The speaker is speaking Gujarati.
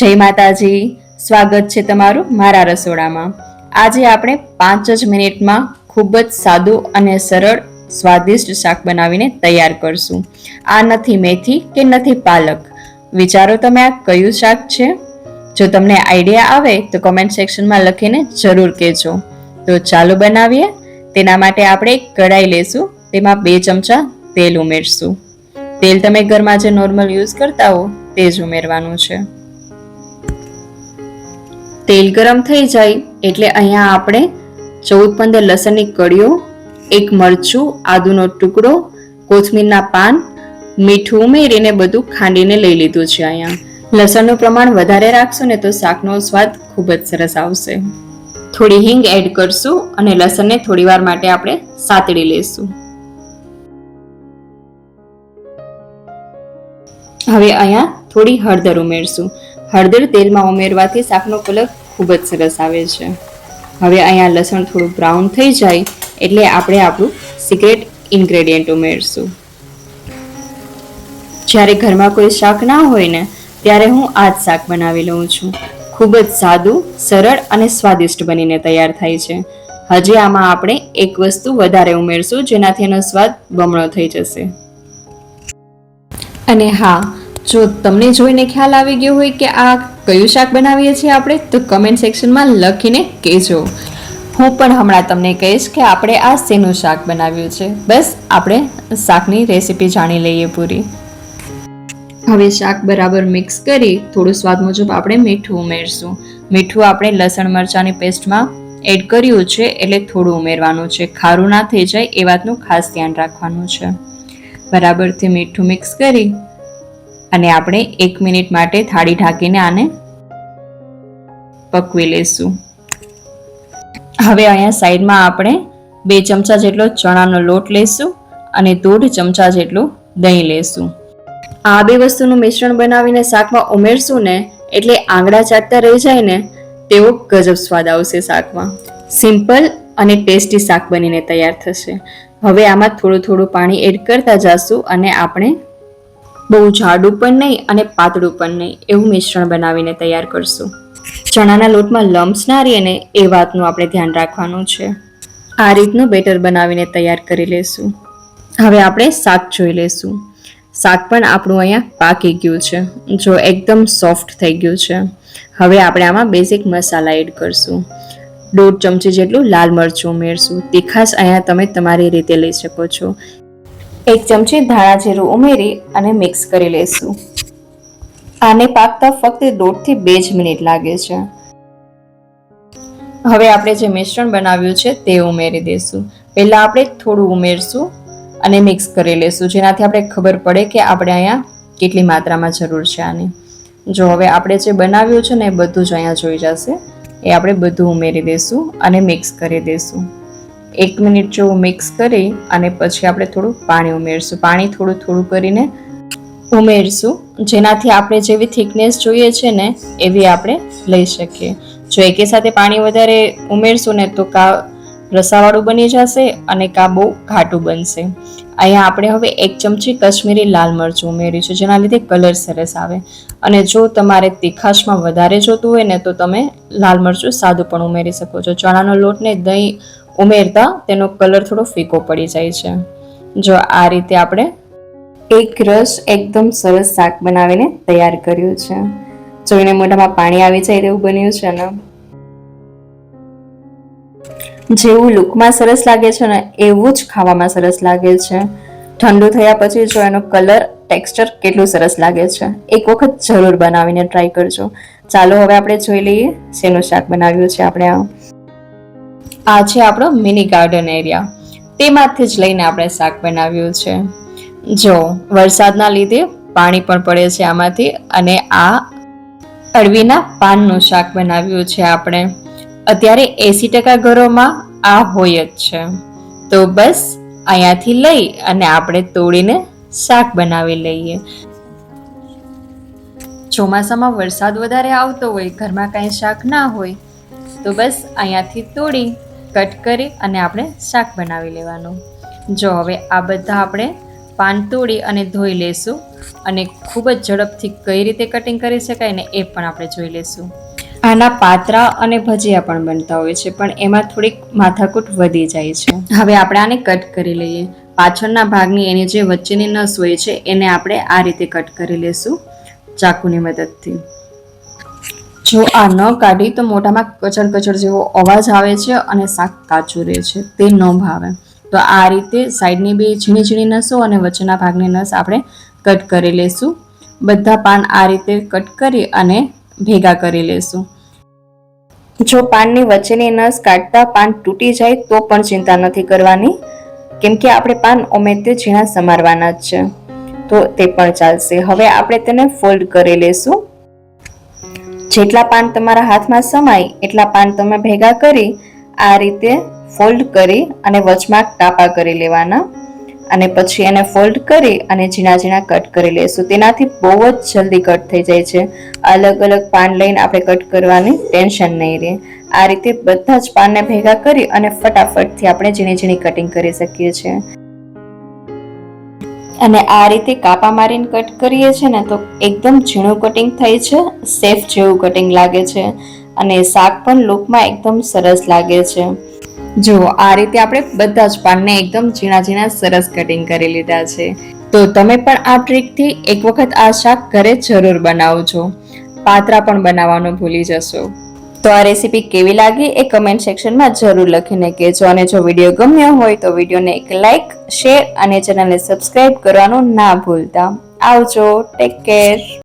જય માતાજી. સ્વાગત છે તમારું મારા રસોડામાં. આજે આપણે પાંચ જ મિનિટમાં ખૂબ જ સાદું અને સરળ, સ્વાદિષ્ટ શાક બનાવીને તૈયાર કરશું. આ નથી મેથી કે નથી પાલક. વિચારો તમે આ કયું શાક છે? જો તમને આઈડિયા આવે તો કોમેન્ટ સેક્શનમાં લખીને જરૂર કહેજો. તો ચાલો બનાવીએ. તેના માટે આપણે એક કઢાઈ લેશું. તેમાં બે ચમચા તેલ ઉમેરશું. તેલ તમે ઘરમાં જે નોર્મલ યુઝ કરતા હો તે જ ઉમેરવાનું છે. તેલ ગરમ થઈ જાય એટલે અહીંયા આપણે ચૌદ પંદર લસણની કળીઓ, એક મરચું, આદુનો ટુકડો, કોથમીરના પાન, મીઠું ઉમેરીને બધું ખાંડીને લઈ લીધું છે અહીંયા. લસણનું પ્રમાણ વધારે રાખશું ને તો શાકનો સ્વાદ ખૂબ જ સરસ આવશે. થોડી હિંગ એડ કરશું અને લસણને થોડી વાર માટે આપણે સાતડી લેશું. હવે અહીંયા થોડી હળદર ઉમેરશું. હળદર તેલમાં ઉમેરવાથી શાકનો કલર ખૂબ જ સરસ આવે છે. હવે અહીંયા લસણ થોડું બ્રાઉન થઈ જાય એટલે આપણે આપણું સિક્રેટ ઇન્ગ્રેડિયન્ટ ઉમેરશું. જ્યારે ઘરમાં કોઈ શાક ના હોય ને, ત્યારે હું આ જ શાક બનાવી લઉં છું. ખૂબ જ સાદું, સરળ અને સ્વાદિષ્ટ બનીને તૈયાર થાય છે. હજી આમાં આપણે એક વસ્તુ વધારે ઉમેરશું જેનાથી એનો સ્વાદ બમણો થઈ જશે. અને હા જો તમને જોઈને ખ્યાલ આવી ગયો હોય કે આ કયું શાક બનાવીએ છીએ આપણે, તો કમેન્ટ સેક્શનમાં લખીને કહેજો. હું પણ હમણાં તમને કહીશ કે આપણે આ શેનું શાક બનાવ્યું છે. બસ, આપણે શાકની રેસીપી જાણી લઈએ પૂરી. હવે શાક બરાબર મિક્સ કરી થોડું સ્વાદ મુજબ આપણે મીઠું ઉમેરશું. મીઠું આપણે લસણ, મરચાંની પેસ્ટમાં એડ કર્યું છે એટલે થોડું ઉમેરવાનું છે. ખારું ના થઈ જાય એ વાતનું ખાસ ધ્યાન રાખવાનું છે. બરાબરથી મીઠું મિક્સ કરી અને આપણે એક મિનિટ માટે થાળી ઢાંકીને આને પકવી લેશું હવે અહીંયા સાઈડમાં આપણે બે ચમચા જેટલો ચણાનો લોટ લેશું અને દોઢ ચમચા જેટલું દહીં લેશું આ બે વસ્તુનું મિશ્રણ બનાવીને શાકમાં ઉમેરશું ને એટલે આંગળા ચાટતા રહી જાય ને તેવો ગજબ સ્વાદ આવશે શાકમાં. સિમ્પલ અને ટેસ્ટી શાક બનીને તૈયાર થશે. હવે આમાં થોડું થોડું પાણી એડ કરતા જાશું અને આપણે બહુ જાડું પણ નહીં અને પાતળું પણ નહીં, એવું મિશ્રણ બનાવીને તૈયાર કરશું. ચણાના લોટમાં લમ્સ ના રહે ને એ વાતનું આપણે ધ્યાન રાખવાનું છે. આ રીતનું બેટર બનાવીને તૈયાર કરી લેશું. હવે આપણે શાક જોઈ લેશું. શાક પણ આપણું અહીંયા પાકી ગયું છે. જો એકદમ સોફ્ટ થઈ ગયું છે. હવે આપણે આમાં બેઝિક મસાલા એડ કરશું. દોઢ ચમચી જેટલું લાલ મરચું ઉમેરશું. તીખાશ અહીંયા તમે તમારી રીતે લઈ શકો છો. એક ચમચી ધાણા જીરું ઉમેરી અને મિક્સ કરી લેશું આને પાકતા ફક્ત દોઢથી બે જ મિનિટ લાગે છે. હવે આપણે જે મિશ્રણ બનાવ્યું છે તે ઉમેરી દઈશું. પહેલાં આપણે થોડું ઉમેરશું અને મિક્સ કરી લેશું જેનાથી આપણે ખબર પડે કે આપણે અહીંયા કેટલી માત્રામાં જરૂર છે આની. જો હવે આપણે જે બનાવ્યું છે ને એ બધું જ અહીંયા જોઈ જશે. એ આપણે બધું ઉમેરી દઈશું અને મિક્સ કરી દઈશું. એક મિનિટ જેવું મિક્સ કરી અને પછી આપણે થોડું પાણી ઉમેરશું. પાણી થોડું થોડું કરીને ઉમેરશું. જેનાથી આપણે જેવી થિકનેસ જોઈએ છે ને, એવી આપણે લઈ શકીએ. જો એકે સાથે પાણી વધારે ઉમેરશું ને, તો કા રસાવાળું બની જશે અને કા બહુ ઘાટું બનશે. અહીંયા આપણે હવે એક ચમચી કશ્મીરી લાલ મરચું ઉમેર્યું છે, જેના લીધે કલર સરસ આવે. અને જો તમારે તીખાશમાં વધારે જોતું હોય ને, તો તમે લાલ મરચું સાદું પણ ઉમેરી શકો છો. ચણાનો લોટને દહીં ઉમેરતા તેનો કલર થોડો ફીકો પડી જાય છે. જો આ રીતે આપણે એક રસ એકદમ સરસ શાક બનાવીને તૈયાર કર્યું છે. જોઈને મોઢામાં પાણી આવી જાય તેવું બન્યું છે ને. જેવું લુકમાં સરસ લાગે છે ને, એવું જ ખાવામાં સરસ લાગે છે. ઠંડુ થયા પછી જો એનો કલર, ટેક્સચર કેટલું સરસ લાગે છે. એક વખત જરૂર બનાવીને ટ્રાય કરજો. ચાલો હવે આપણે જોઈ લઈએ શેનું શાક બનાવ્યું છે આપણે આ. આ છે આપણો મિની ગાર્ડન એરિયા તેમાંથી જ લઈને આપણે શાક બનાવ્યું છે. જો, વરસાદના લીધે પાણી પણ પડે છે આમાંથી અને આ અળવીના પાનનું શાક બનાવ્યું છે આપણે. અત્યારે એસી ટકા ઘરોમાં આ હોય જ છે. તો બસ, અહીંયાથી લઈ અને આપણે તોડીને શાક બનાવી લઈએ. ચોમાસામાં વરસાદ વધારે આવતો હોય, ઘરમાં કાંઈ શાક ના હોય, તો બસ અહીંયાથી તોડી કટ કરી અને આપણે શાક બનાવી લેવાનું. જો હવે આ બધા આપણે પાન તોડી અને ધોઈ લેશું અને ખૂબ જ ઝડપથી કઈ રીતે કટિંગ કરી શકાય ને એ પણ આપણે જોઈ લેશું. આના પાતરા અને ભજીયા પણ બનતા હોય છે, પણ એમાં થોડીક માથાકૂટ વધી જાય છે. હવે આપણે આને કટ કરી લઈએ. પાછળના ભાગની એની જે વચ્ચેની નસ હોય છે, એને આપણે આ રીતે કટ કરી લેશું ચાકુની મદદથી. જો આ ન કાઢી તો મોઢામાં કચડ કચડ જેવો અવાજ આવે છે અને શાક કાચું રહે છે. તે ન ભાવે. તો આ રીતે સાઈડની બે ઝીણી ઝીણી નસો અને વચ્ચેના ભાગની નસ આપણે કટ કરી લેશું. બધા પાન આ રીતે કટ કરી અને ભેગા કરી લેશું. જો પાનની વચ્ચેની નસ કાઢતા પાન તૂટી જાય તો પણ ચિંતા નથી કરવાની, કેમ કે આપણે પાન ઓમે તે ઝીણા સમારવાના જ છે. તો તે પણ ચાલશે. હવે આપણે તેને ફોલ્ડ કરી લેશું. જેટલા પાન તમારા હાથમાં સમાય, એટલા પાન તમે ભેગા કરી આ રીતે ફોલ્ડ કરી અને વચમાં કાપા કરી લેવાના. અને પછી એને ફોલ્ડ કરી અને ઝીણા ઝીણા કટ કરી લેશું. તેનાથી બહુ જ જલ્દી કટ થઈ જાય છે. અલગ અલગ પાન લઈને આપણે કટ કરવાની ટેન્શન નહીં રહે. આ રીતે બધા જ પાનને ભેગા કરી અને ફટાફટથી આપણે ઝીણી ઝીણી કટિંગ કરી શકીએ છીએ. અને આ રીતે કાપા મારીને કટ કરીએ છીએ ને, તો એકદમ ઝીણું કટિંગ થાય છે સેફ જેવું કટિંગ લાગે છે અને શાક પણ લૂકમાં એકદમ સરસ લાગે છે. જો, આ રીતે આપણે બધા જ પાનને એકદમ ઝીણા ઝીણા સરસ કટિંગ કરી લીધા છે. તો તમે પણ આ ટ્રીકથી એક વખત આ શાક ઘરે જરૂર બનાવજો. પાત્રા પણ બનાવવાનું ભૂલી જશો. તો આ રેસીપી કેવી લાગી એ કમેન્ટ સેક્શનમાં જરૂર લખીને કહેજો. અને જો વીડિયો ગમ્યો હોય તો વિડીયોને એક લાઇક શેર અને ચેનલને સબસ્ક્રાઈબ કરવાનું ના ભૂલતા. આવજો. Take care